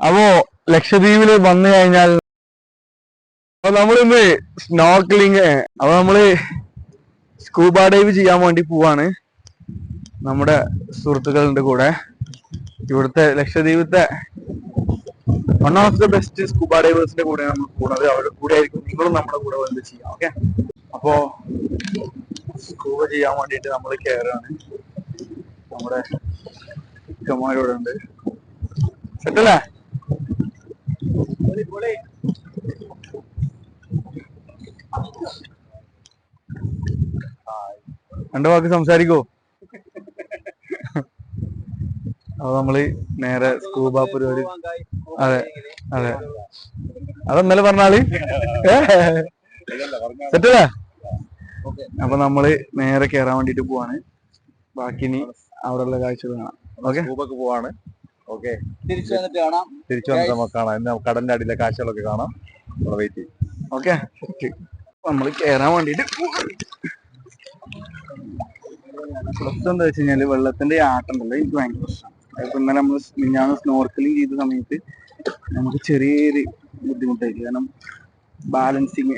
അപ്പോ ലക്ഷദ്വീപിൽ വന്നു കഴിഞ്ഞാൽ അപ്പൊ നമ്മളിന്ന് സ്നോർക്കലിങ് അപ്പൊ നമ്മൾ സ്കൂബ ഡൈവ് ചെയ്യാൻ വേണ്ടി പോവാണ്. നമ്മുടെ സുഹൃത്തുക്കളുടെ കൂടെ. ഇവിടുത്തെ ലക്ഷദ്വീപത്തെ one of the best scuba ഡൈവേഴ്സിന്റെ കൂടെ നമ്മൾ പോകുന്നത് അവരുടെ കൂടെ ആയിരിക്കും നിങ്ങളും നമ്മുടെ കൂടെ വന്ന് ചെയ്യാം. ഓക്കെ അപ്പോ സ്കൂബ ചെയ്യാൻ വേണ്ടിയിട്ട് നമ്മൾ കയറാണ് നമ്മുടെ ഇക്കന്മാരോട് ഉണ്ട്. സെറ്റല്ലേ? രണ്ട് വാക്ക് സംസാരിക്കോ. അത് നമ്മൾ നേരെ സ്കൂബ പരിപാടി അതെ അതെ. അതെന്നല്ലേ പറഞ്ഞാൽ? സെറ്റല്ലേ? അപ്പൊ നമ്മൾ നേരെ കേറാൻ വേണ്ടിട്ട് പോവാണ്. ബാക്കി ഇനി അവിടെ ഉള്ള കാഴ്ചകൾ കാണാം. ഓക്കെ? സ്കൂബക്ക് പോവാണ്. ഓക്കെ. തിരിച്ചു വന്നിട്ട് കാണാം. തിരിച്ചു വന്നിട്ട് നമുക്ക് കാണാം. എന്നാ കടലിന്റെ അടിയിലെ കാഴ്ചകളൊക്കെ കാണാം. വെയിറ്റ് ചെയ്യും. ഓക്കെ? നമ്മൾ കേറാൻ വേണ്ടിട്ട് പ്രശ്നം എന്താ വെച്ച് കഴിഞ്ഞാൽ വെള്ളത്തിന്റെ ആട്ടം ഉണ്ടല്ലോ എനിക്ക് ഭയങ്കര പ്രശ്നം. അതിപ്പോ ഇന്നലെ നമ്മൾ ഞാൻ സ്നോർക്കലിംഗ് ചെയ്ത സമയത്ത് നമുക്ക് ചെറിയൊരു ബുദ്ധിമുട്ടായിരിക്കും കാരണം ബാലൻസിങ്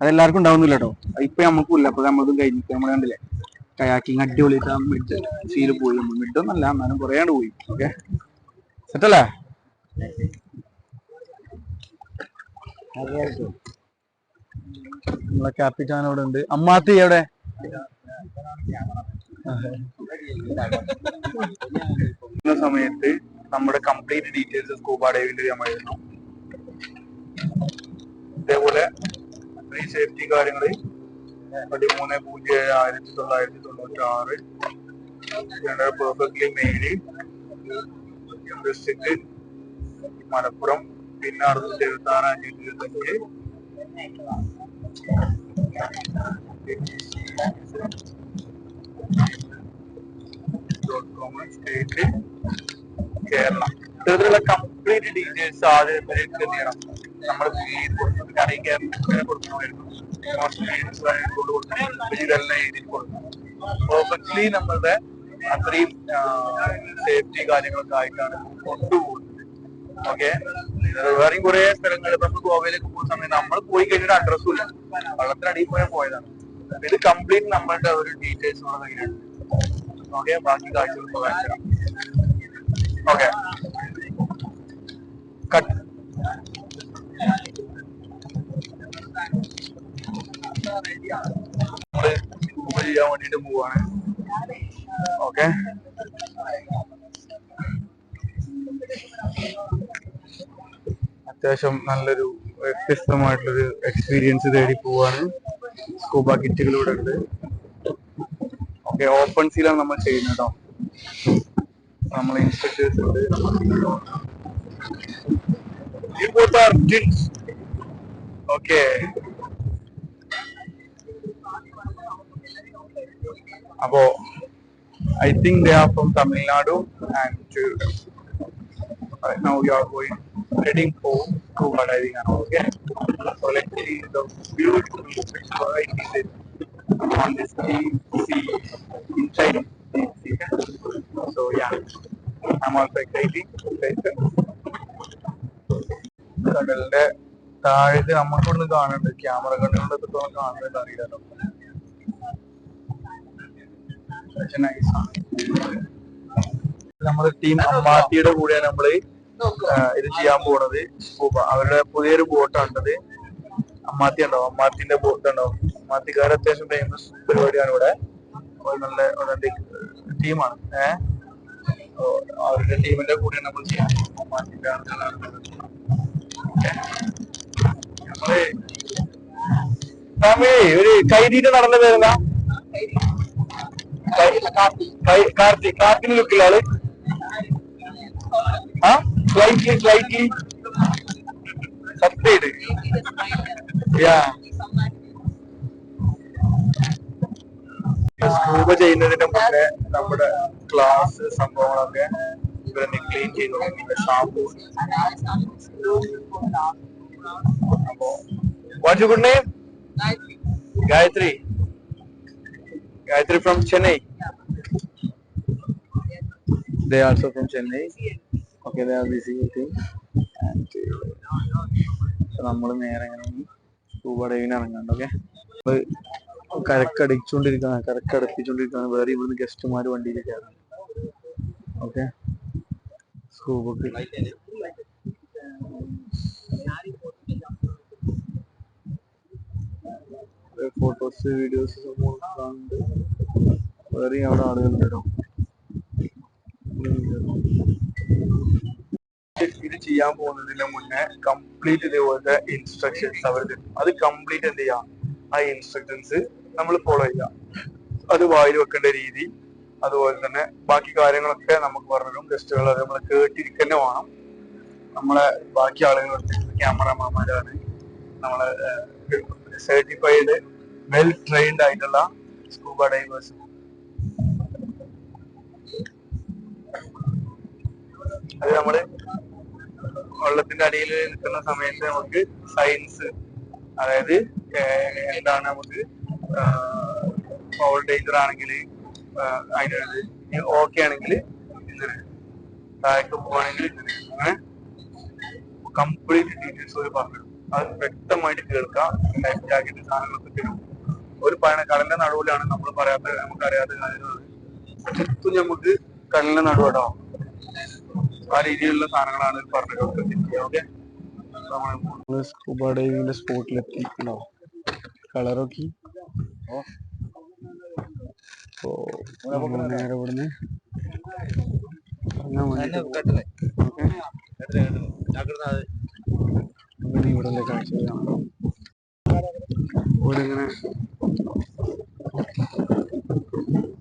അതെല്ലാവർക്കും ഉണ്ടാവുന്നില്ല കേട്ടോ ഇപ്പൊ നമുക്കും ഇല്ല. അപ്പൊ നമ്മളതും കഴിഞ്ഞിട്ട് നമ്മൾ കണ്ടില്ലേ? കയാക്കിങ് അടിപൊളിയിട്ട് ആ മിഡ് സീൽ പോയി. നമ്മൾ മിഡ് ഒന്നല്ല എന്നാലും കുറേയാണ്ട് പോയി. ഓക്കെ സെറ്റല്ലേ നമ്മളെ ക്യാപിറ്റാൻ അവിടെ ഉണ്ട്. അമ്മാത്തി എവിടെ? സമയത്ത് നമ്മുടെ കംപ്ലീറ്റ് ഡീറ്റെയിൽസ് സ്കൂബ ഡൈവിന്റെ നമ്മൾ ഇതേപോലെ ഈ സേഫ്റ്റി കാര്യങ്ങൾ പതിമൂന്ന് പൂജ്യം ഏഴ് ആയിരത്തി തൊള്ളായിരത്തി തൊണ്ണൂറ്റി ആറ് പെർഫെക്റ്റ്ലി മെയിൽ ഡിസ്ട്രിക്ട് മലപ്പുറം. പിന്നെ അറുന്നൂറ്റി എഴുപത്തി ആറ് അഞ്ഞൂറ്റി ഇരുപത്തഞ്ച് സ്റ്റേറ്റ് കേരളം. ഇത്തരത്തിലുള്ള കംപ്ലീറ്റ് ഡീറ്റെയിൽസ് ആദ്യം എന്ത് ചെയ്യണം? നമ്മൾ പെർഫെക്റ്റ്ലി നമ്മളുടെ അത്രയും സേഫ്റ്റി കാര്യങ്ങളൊക്കെ ആയിട്ടാണ് കൊണ്ടുപോകുന്നത്. ഓക്കെ വേറെയും കുറെ സ്ഥലങ്ങൾ നമ്മൾ ഗോവയിലേക്ക് പോകുന്ന സമയത്ത് നമ്മൾ പോയി കഴിഞ്ഞിട്ട് അഡ്രസ്സും ഇല്ല. വെള്ളത്തിനടിയിൽ പോയാൽ പോയതാണ്. ഇത് കംപ്ലീറ്റ് നമ്മളുടെ ഒരു ഡീറ്റെയിൽസ് നമ്മുടെ കയ്യിലുണ്ട് ഓക്കെ ബാക്കി കാഴ്ചകൾ ഓക്കെ കട്ട്. നമ്മൾ ചെയ്യാൻ വേണ്ടിട്ട് പോവാണ്. ഓക്കെ. അത്യാവശ്യം നല്ലൊരു വ്യത്യസ്തമായിട്ടുള്ളൊരു എക്സ്പീരിയൻസ് തേടി പോവാണ്. സ്കൂബ കിറ്റുകളിവിടെ ഉണ്ട്. ഓക്കെ ഓപ്പൺ സീലാണ് നമ്മൾ ചെയ്യുന്നത് കേട്ടോ. നമ്മൾ ഇൻസ്ട്രക്ടേഴ്സ് ഉണ്ട്. You both are gins. Okay. Abo, I think they are from Tamil Nadu and right now we are going heading for scuba diving okay. So let's see the beautiful variety on this sea inside the sea. So yeah, I'm also excited. കടലിന്റെ താഴേക്ക് നമുക്ക് ഇവിടുന്ന് കാണുന്നുണ്ട് camera കണ്ടുകൊണ്ട് എത്രത്തോളം കാണുന്നുണ്ട് nice നമ്മുടെ team അമ്മാട്ടിയുടെ കൂടെയാണ് നമ്മൾ ഇത് ചെയ്യാൻ പോണത്. അവരുടെ പുതിയൊരു ബോട്ടാണത് അമ്മാത്തി ഉണ്ടോ? അമ്മാത്തിന്റെ ബോട്ട് ഉണ്ടോ? അമ്മാത്തിക്കാർ അത്യാവശ്യം ഫേമസ് പരിപാടിയാണ് ഇവിടെ. നല്ല ടീമാണ് ഏഹ് അവരുടെ ടീമിന്റെ കൂടെയാണ് നമ്മൾ ചെയ്യാൻ അമ്മാത്തിന്റെ ആളുകളാണ് നമ്മൾ സ്വാമി ഒരു കൈതീട്ട് നടന്ന കൈ- കാർത്തി കാർത്തിന് ലുക്കില്ല ആൾ. ആ? സ്ലൈറ്റ്ലി സ്ലൈറ്റ്ലി സത്യായിട്ട് യാ സ്കൂബ ചെയ്യുന്നതിന് മുന്നേ നമ്മുടെ ക്ലാസ് സംഭവങ്ങളൊക്കെ ഇവരെ ക്ലീൻ ചെയ്തു ഷാമ്പൂ അപ്പോ what's your good name Gayatri Gayatri from Chennai. They also from Chennai. Okay, they are visiting. And so നമ്മൾ നേരെ ഇങ്ങനെ സ്കൂബ ഡൈവിന് ഇറങ്ങാണ്ട് ഓക്കെ കരക്കടിച്ചുകൊണ്ടിരിക്കുകയാണ് കരക്കടപ്പിച്ചുകൊണ്ടിരിക്കുകയാണ് വേറെ ഇവിടുന്ന് ഗസ്റ്റുമാർ വണ്ടിയിൽ കയറാൻ ഓക്കെ സ്കൂബക്ക് ഫോട്ടോസ് വീഡിയോസ് കാണുന്നുണ്ട് വേറെ അവിടെ ആളുകളുണ്ട് കേട്ടോ ഇത് ചെയ്യാൻ പോകുന്നതിന് മുന്നേ കംപ്ലീറ്റ് ഇതേപോലത്തെ ഇൻസ്ട്രക്ഷൻസ് അവർ തരും. അത് കംപ്ലീറ്റ് എന്ത് ചെയ്യാം? ആ ഇൻസ്ട്രക്ഷൻസ് നമ്മൾ ഫോളോ ചെയ്യാം അത് വായിൽ വെക്കേണ്ട രീതി അതുപോലെ തന്നെ ബാക്കി കാര്യങ്ങളൊക്കെ നമുക്ക് പറഞ്ഞു ഗസ്റ്റുകൾ അത് നമ്മൾ കേട്ടിരിക്കന്നെ വേണം. നമ്മളെ ബാക്കി ആളുകൾ ക്യാമറമാന്മാരാണ് നമ്മളെ സർട്ടിഫൈഡ് വെൽ ട്രെയിൻഡ് ആയിട്ടുള്ള സ്കൂബ ഡൈവേഴ്സ് അത് നമ്മൾ വെള്ളത്തിന്റെ അടിയിൽ നിൽക്കുന്ന സമയത്ത് നമുക്ക് സയൻസ് അതായത് എന്താണ് നമുക്ക് ഫൗൾ ഡേഞ്ചർ ആണെങ്കിൽ അതിനത് ഓക്കെ ആണെങ്കിൽ ഇങ്ങനെ താഴേക്ക് പോവാണെങ്കിൽ ഇങ്ങനെ അങ്ങനെ കംപ്ലീറ്റ് ഡീറ്റെയിൽസ് ഒരു പറഞ്ഞു അത് വ്യക്തമായിട്ട് കേൾക്കാം. ലൈഫ് ജാക്കറ്റ് സാധനങ്ങളൊക്കെ തരും. ഒരു പറയണ കടലിന്റെ നടുവിലാണ് നമ്മൾ പറയാത്ത നമുക്ക് അറിയാത്ത കാര്യങ്ങൾ ചുറ്റും നമുക്ക് കടലിന്റെ നടുവടോ ആ രീതിയിലുള്ള സാധനങ്ങളാണ് പറഞ്ഞത്. ഓക്കെ സ്കൂബ ഡൈവിങ്ങിന്റെ സ്പോട്ടിലെത്തി കളറൊക്കെ നമ്മൾ നേരെ ഇവിടുന്ന് ഇറങ്ങാൻ വേണ്ടിട്ട് അങ്ങനെ ഇവിടെ ഇങ്ങനെ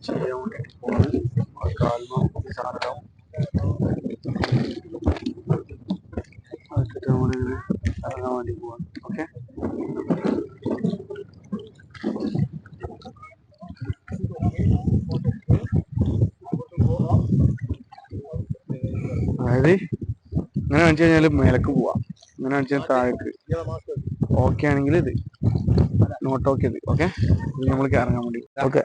ചെയ്യാൻ വേണ്ടി പോകുന്നത് കാൽമ സാധനം അതൊക്കെ നമ്മളിങ്ങനെ ഇറങ്ങാൻ വേണ്ടി പോവാണ് ഓക്കെ അതായത് ഇങ്ങനെ കാണിച്ചു കഴിഞ്ഞാൽ മേലക്ക് പോവാം. ഇങ്ങനെ കാണിച്ചു കഴിഞ്ഞാൽ താഴേക്ക്. ഓക്കെ ആണെങ്കിൽ ഇത്. നോട്ട് ഓക്കെ ഇത്. ഓക്കെ ഇത് നമ്മൾക്ക് ഇറങ്ങാൻ വേണ്ടി. ഓക്കെ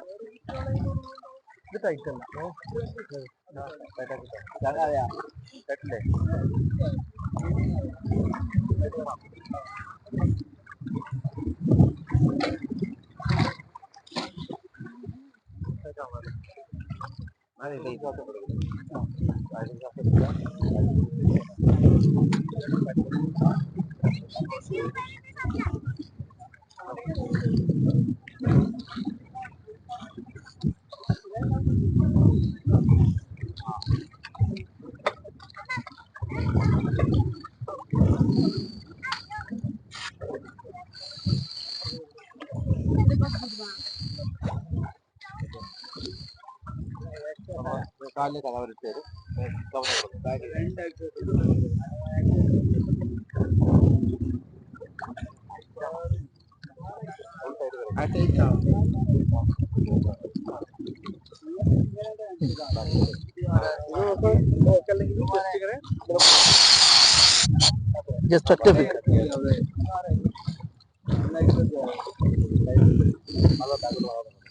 காலையில் கதவர் எடுத்தார் Just a typical. Hello,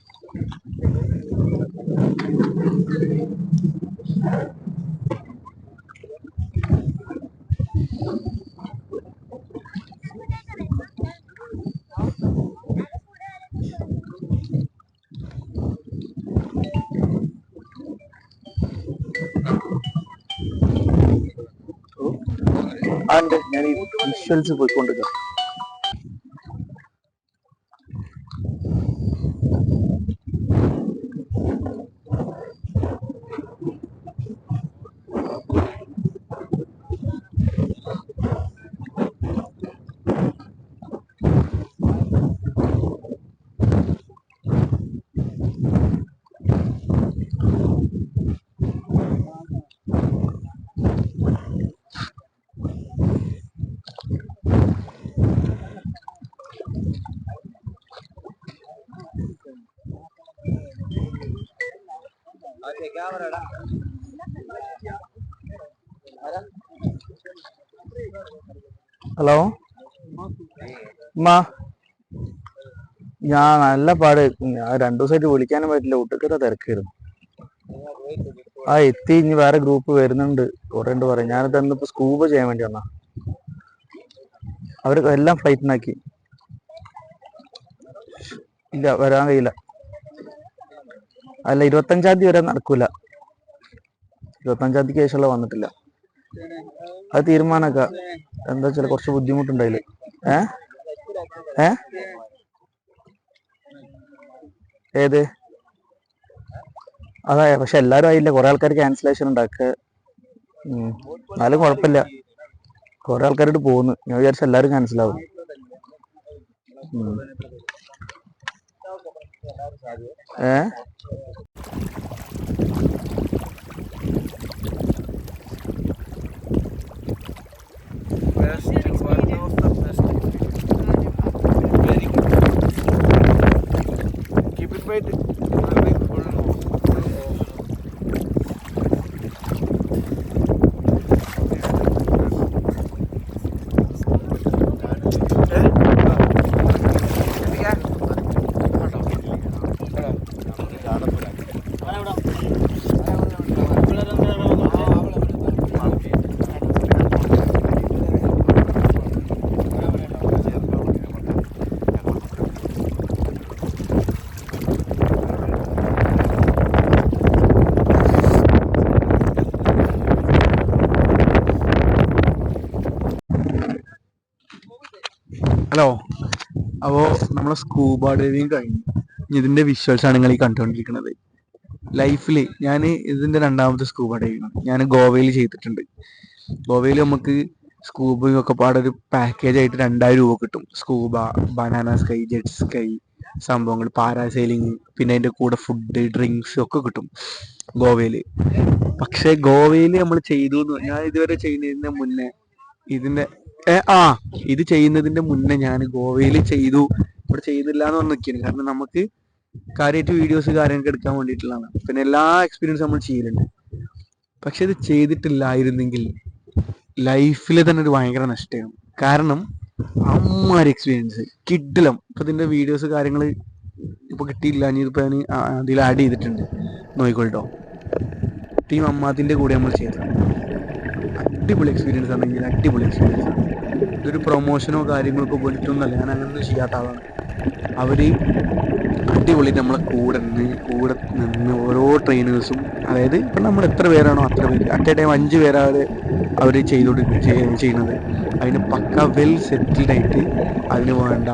ആണ്ട് ഞാൻ ഈ വിഷ്വൽസ് പോയിക്കൊണ്ടിരിക്കുക ഹലോ അമ്മാ ഞാൻ നല്ല പാട്. ഞാൻ രണ്ടു ദിവസമായിട്ട് വിളിക്കാനും പറ്റില്ല. ഒട്ടുക്കത്തെ തിരക്കായിരുന്നു. ആ എത്തി. ഇനി വേറെ ഗ്രൂപ്പ് വരുന്നുണ്ട്. കുറെ ഉണ്ട് പറയാം ഞാനിത് ഇന്നിപ്പോ സ്കൂബ ചെയ്യാൻ വേണ്ടി വന്നാ. അവർ എല്ലാം ഫ്ലൈറ്റിനാക്കി ഇല്ല വരാൻ കഴിയില്ല. അല്ല ഇരുപത്തഞ്ചാം തീയതി വരെ നടക്കൂല. ഇരുപത്തഞ്ചാം തീയതിക്ക് ശേഷമുള്ള വന്നിട്ടില്ല. അത് തീരുമാനക്ക എന്താ വെച്ചാൽ കുറച്ച് ബുദ്ധിമുട്ടുണ്ടായിൽ ഏ? ഏ? ഏത്? അതെ പക്ഷെ എല്ലാരും ആയില്ല. കുറെ ആൾക്കാർ ക്യാൻസലേഷൻ ഉണ്ടാക്കുക. എന്നാലും കുഴപ്പമില്ല. കുറെ ആൾക്കാരോട് പോകുന്നു ഞാൻ വിചാരിച്ച എല്ലാവരും ക്യാൻസൽ ആവും. É? അപ്പോ നമ്മളെ സ്കൂബ ഡൈവിങ് കഴിഞ്ഞു. ഇതിന്റെ വിഷ്വൽസ് ആണ് നിങ്ങൾ ഈ കണ്ടുകൊണ്ടിരിക്കുന്നത്. ലൈഫിൽ ഞാൻ ഇതിന്റെ രണ്ടാമത്തെ സ്കൂബ ഡൈവിങ് ആണ്. ഞാൻ ഗോവയിൽ ചെയ്തിട്ടുണ്ട്. ഗോവയിൽ നമുക്ക് സ്കൂബയും ഒക്കെ പാടെ ഒരു പാക്കേജ് ആയിട്ട് രണ്ടായിരം രൂപ കിട്ടും. Scuba banana sky jet ski സംഭവങ്ങൾ പാരാസൈലിങ് പിന്നെ അതിന്റെ കൂടെ ഫുഡ് ഡ്രിങ്ക്സ് ഒക്കെ കിട്ടും ഗോവയിൽ പക്ഷെ ഗോവയിൽ നമ്മൾ ചെയ്തു ഞാൻ ഇതുവരെ ചെയ്യുന്നതിന് മുന്നേ ഇതിന്റെ ആ ഇത് ചെയ്യുന്നതിന്റെ മുന്നേ ഞാൻ ഗോവയിൽ ചെയ്തു. ഇവിടെ ചെയ്തില്ല എന്ന് പറഞ്ഞ് നിൽക്കുന്നു കാരണം നമുക്ക് കാര്യമായിട്ട് വീഡിയോസ് കാര്യങ്ങൾ എടുക്കാൻ വേണ്ടിയിട്ടുള്ളതാണ്. പിന്നെ എല്ലാ എക്സ്പീരിയൻസും നമ്മൾ ചെയ്യലുണ്ട്. പക്ഷെ ഇത് ചെയ്തിട്ടില്ലായിരുന്നെങ്കിൽ ലൈഫിൽ തന്നെ ഒരു ഭയങ്കര നഷ്ടമാണ് കാരണം അമ്മാരി എക്സ്പീരിയൻസ് കിഡിലം ഇപ്പൊ ഇതിന്റെ വീഡിയോസ് കാര്യങ്ങൾ ഇപ്പൊ കിട്ടിയില്ല. ഇനി ഇപ്പൊ ഞാൻ അതിൽ ആഡ് ചെയ്തിട്ടുണ്ട്. നോയിക്കോട്ടോ ടീം അമ്മാതിന്റെ കൂടെ നമ്മൾ ചെയ്തത് അടിപൊളി എക്സ്പീരിയൻസ് ആണെങ്കിൽ അടിപൊളി എക്സ്പീരിയൻസ് ആണ്. ഇതൊരു പ്രൊമോഷനോ കാര്യങ്ങൾക്കോ വേണ്ടിയിട്ടൊന്നുമല്ല ഞാൻ അങ്ങനൊന്നും ചെയ്യാത്ത ആളാണ്. അവർ അടിപൊളി നമ്മളെ കൂടെ നിന്ന് കൂടെ നിന്ന് ഓരോ ട്രെയിനേഴ്സും അതായത് ഇപ്പം നമ്മൾ എത്ര പേരാണോ അത്ര പേര്. അറ്റ് എ ടൈം അഞ്ച് പേരാണ് അവർ ചെയ്തോണ്ട് ചെയ്യുന്നത്. അതിന് പക്ക വെൽ സെറ്റിൽഡ് ആയിട്ട് അതിന് വേണ്ട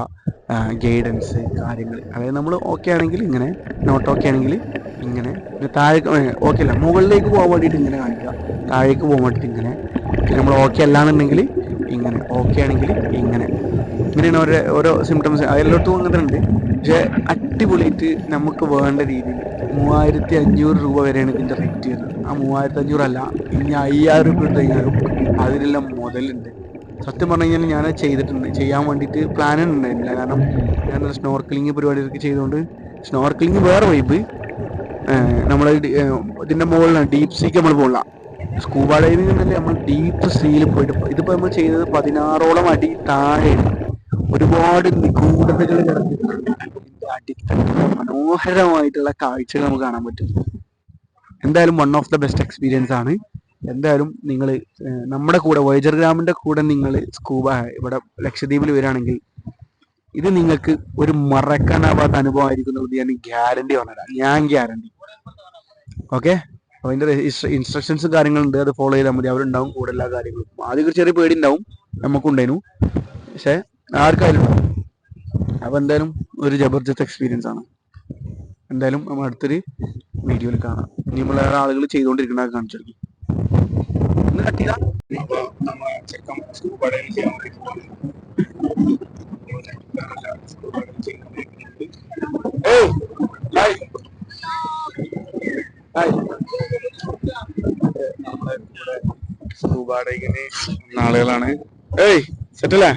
ഗൈഡൻസ് കാര്യങ്ങൾ അതായത് നമ്മൾ ഓക്കെ ആണെങ്കിൽ ഇങ്ങനെ നോട്ട് ഓക്കെ ആണെങ്കിൽ ഇങ്ങനെ പിന്നെ താഴേക്ക് ഓക്കെ അല്ല മുകളിലേക്ക് പോകാൻ വേണ്ടിയിട്ട് ഇങ്ങനെ കാണിക്കുക. താഴേക്ക് പോകാൻ വേണ്ടിയിട്ട് ഇങ്ങനെ നമ്മൾ ഓക്കെ അല്ലാന്നുണ്ടെങ്കിൽ ഇങ്ങനെ ഓക്കെ ആണെങ്കിൽ ഇങ്ങനെ. ഇങ്ങനെയാണ് ഓരോ ഓരോ സിംറ്റംസ് അതിലോട്ടും അങ്ങനെ ഉണ്ട് പക്ഷെ അടിപൊളിയായിട്ട് നമുക്ക് വേണ്ട രീതിയിൽ മൂവായിരത്തി അഞ്ഞൂറ് രൂപ വരെയാണ് ഇതിന്റെ റേറ്റ് വരുന്നത്. ആ മൂവായിരത്തി അഞ്ഞൂറല്ല ഇനി അയ്യായിരം രൂപ എടുത്തു കഴിഞ്ഞാലും അതിനെല്ലാം മുതലുണ്ട്. സത്യം പറഞ്ഞു കഴിഞ്ഞാൽ ഞാൻ ചെയ്തിട്ടുണ്ട്. ചെയ്യാൻ വേണ്ടിയിട്ട് പ്ലാൻ ഉണ്ടായിരുന്നില്ല. കാരണം ഞാൻ സ്നോർക്കലിംഗ് പരിപാടികളൊക്കെ ചെയ്തുകൊണ്ട് സ്നോർക്കലിംഗ് വേറെ വൈബ് നമ്മൾ ഇതിന്റെ മുകളിലാണ് ഡീപ് സീക്ക് നമ്മൾ പോകില്ല സ്കൂബ ഡൈവിംഗ് എന്നല്ലേ നമ്മൾ ഡീപ്പ് സീയിൽ പോയിട്ട് ഇതിപ്പോൾ ഇതിപ്പോ നമ്മൾ ചെയ്തത് പതിനാറോളം അടി താഴെയാണ് ഒരുപാട് നിഗൂഢതകൾ കിടന്നിട്ടുണ്ട് മനോഹരമായിട്ടുള്ള കാഴ്ചകൾ നമുക്ക് കാണാൻ പറ്റും. എന്തായാലും one of the best experience ആണ്. എന്തായാലും നിങ്ങൾ നമ്മുടെ കൂടെ വോയജർ ഗ്രാമിന്റെ കൂടെ നിങ്ങൾ സ്കൂബ ഇവിടെ ലക്ഷദ്വീപിൽ വരികയാണെങ്കിൽ ഇത് നിങ്ങൾക്ക് ഒരു മറക്കാനാവാത്ത അനുഭവമായിരിക്കും എന്നുള്ളത് ഞാൻ ഗ്യാരണ്ടി പറഞ്ഞുതരാം. ഞാൻ ഗ്യാരണ്ടി. ഓക്കെ അപ്പൊ അതിന്റെ ഇൻസ്ട്രക്ഷൻസും കാര്യങ്ങളുണ്ട്. അത് ഫോളോ ചെയ്താൽ മതി. അവരുണ്ടാവും കൂടെ എല്ലാ കാര്യങ്ങളും ആദ്യം ഒരു ചെറിയ പേടി ഉണ്ടാവും നമുക്കുണ്ടായിരുന്നു. പക്ഷെ ആർക്കായാലും. ഉണ്ടാവും. അപ്പൊ എന്തായാലും ഒരു ജബർദസ്ത് എക്സ്പീരിയൻസ് ആണ്. എന്തായാലും നമ്മൾ അടുത്തൊരു വീഡിയോയിൽ കാണാം. ഇനി നമ്മൾ ആളുകൾ ചെയ്തുകൊണ്ടിരിക്കുന്ന കാണിച്ചു തരാം. ഒന്ന് cut ചെയ്താ? ഇപ്പൊ നമ്മളെ ചെക്കൻ scuba diving ചെയ്യാൻ വേണ്ടി പോകുന്നു. ഏയ്, ഹായ്. ഹായ്. നമ്മളെ കൂടെ സ്കൂബ ഡൈവിങ്ങിന് വന്ന ആളുകളാണ് ഏയ് സെറ്റല്ലേ?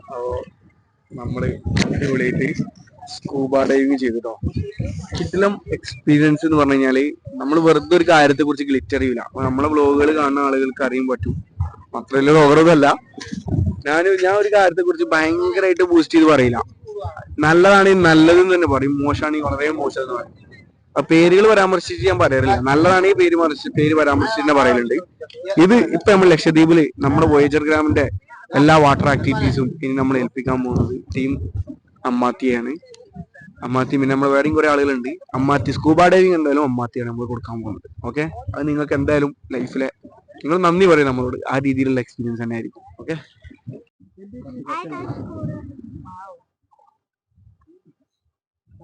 അപ്പോ നമ്മൾ അടിപൊളിയായിട്ട് സ്കൂബ ഡൈവിങ് ചെയ്തിട്ടോ. കിട്ടിലും എക്സ്പീരിയൻസ് എന്ന് പറഞ്ഞു കഴിഞ്ഞാൽ നമ്മൾ വെറുതെ ഒരു കാര്യത്തെ കുറിച്ച് ഗ്ലിറ്റ് അറിയില്ല അപ്പൊ നമ്മളെ വ്ലോഗുകൾ കാണുന്ന ആളുകൾക്ക് അറിയാൻ പറ്റും. മാത്രമല്ല ഓവറൊന്നല്ല ഞാൻ ഞാൻ ഒരു കാര്യത്തെ കുറിച്ച് ഭയങ്കരമായിട്ട് ബൂസ്റ്റ് ചെയ്ത് പറയില്ല. നല്ലതാണെങ്കിൽ നല്ലതെന്ന് തന്നെ പറയും. മോശമാണെങ്കിൽ വളരെ മോശം എന്ന് പറയും. പേരുകൾ പരാമർശിച്ച് ഞാൻ പറയാറില്ല. നല്ലതാണ് ഈ പേര് പേര് പരാമർശിച്ച് പറയലുണ്ട്. ഇത് ഇപ്പൊ നമ്മൾ ലക്ഷദ്വീപിൽ നമ്മുടെ വോയേജർ ഗ്രാമിന്റെ എല്ലാ വാട്ടർ ആക്ടിവിറ്റീസും ഇനി നമ്മൾ ഏൽപ്പിക്കാൻ പോകുന്നത് ടീം അമ്മാത്തിയാണ്. അമ്മാത്തി പിന്നെ നമ്മുടെ വേറെയും കുറെ ആളുകളുണ്ട്. അമ്മാത്തി സ്കൂബ ഡൈവിംഗ് എന്തായാലും അമ്മാത്തിയാണ് നമ്മൾ കൊടുക്കാൻ പോകുന്നത്. ഓക്കെ അത് നിങ്ങൾക്ക് എന്തായാലും ലൈഫിലെ നിങ്ങൾ നന്ദി പറയും നമ്മളോട്. ആ രീതിയിലുള്ള എക്സ്പീരിയൻസ് തന്നെ ആയിരിക്കും. Okay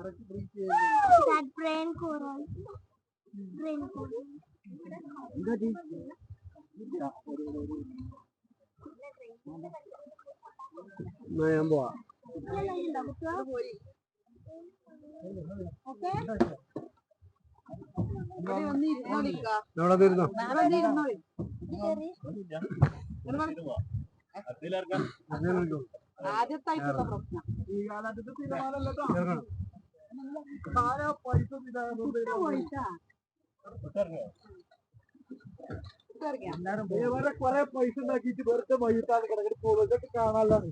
That brain coral. Brain coral. ഞാൻ പോവാ. ഇവിടെ വരുന്നോ ആദ്യത്തായിട്ടുള്ള പ്രശ്നം. കൊറേ പൈസ ഉണ്ടാക്കിയിട്ട് വെറുതെ വൈകിട്ടാണ് കിടക്കിട്ട് പോകുന്നത് കാണാനാണ്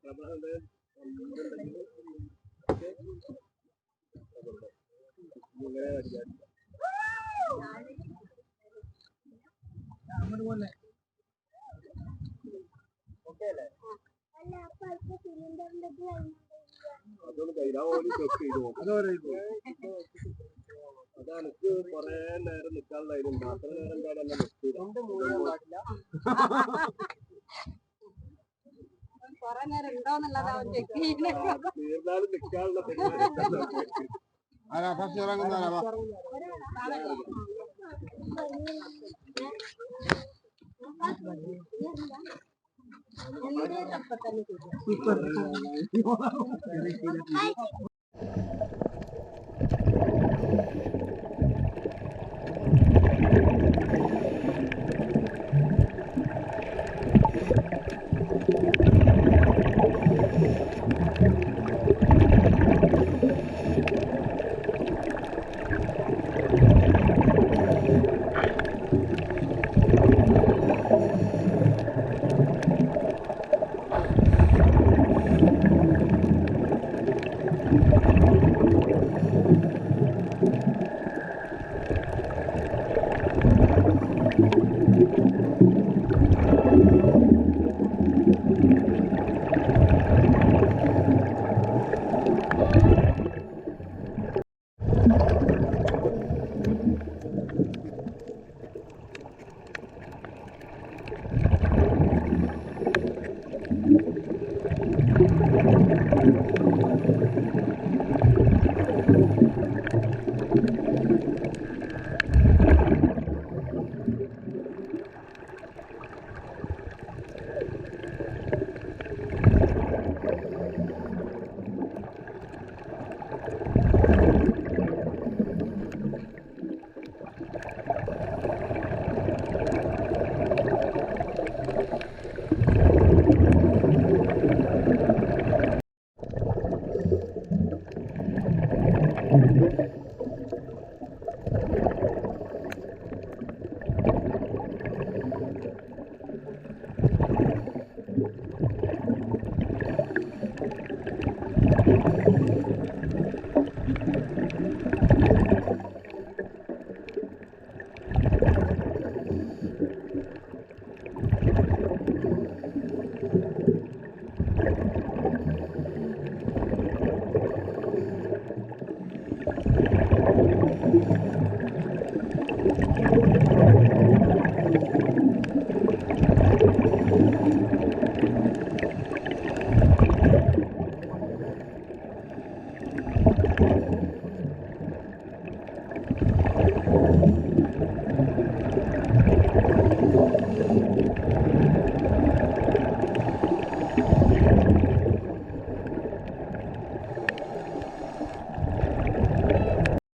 അതാണ്. കൊറേ നേരം നിൽക്കാനുണ്ടായിരുന്നു അത്ര നേരം എന്തായാലും കൊറേ നേരം ഉണ്ടോന്നുള്ളതാ അവൻ ചെക്ക് ആരാ? ഫസ്റ്റ് ഇറങ്ങുന്ന ആരാ ഇപ്പൊ